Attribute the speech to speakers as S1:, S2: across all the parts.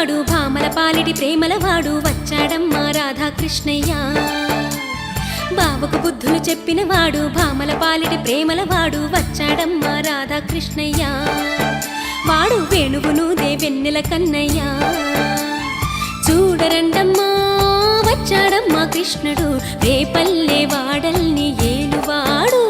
S1: వాడు భామల పాలిటి ప్రేమలవాడు వచ్చాడమ్మా రాధాకృష్ణయ్య. బావకు బుద్ధులు చెప్పినవాడు భామల పాలిటి ప్రేమలవాడు వచ్చాడమ్మా రాధాకృష్ణయ్య. వాడు వేణువును దేవెన్నెల కన్నయ్య. చూడరండమ్మా వచ్చాడమ్మా కృష్ణుడు రేపల్లె వాడల్ని ఏలువాడు.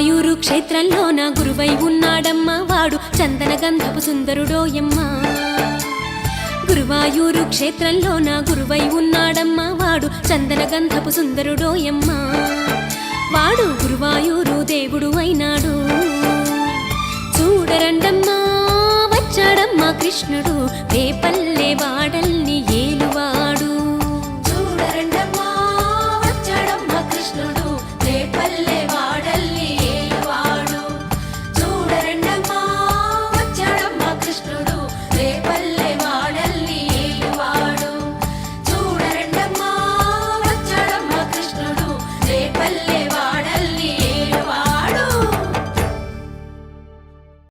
S2: మయూరు
S1: క్షేత్రంలో నా గురువై ఉన్నాడమ్మా వాడు. చందన గంధపు సుందరుడోయమ్మా గురువాయూరు క్షేత్రంలోన గురువై ఉన్నాడమ్మా వాడు. చందన గంధపు సుందరుడోయమ్మా వాడు గురువాయూరు దేవుడు అయినాడు. చూడరండమ్మా వచ్చాడమ్మా కృష్ణుడు. రేపల్లె వాడల్ని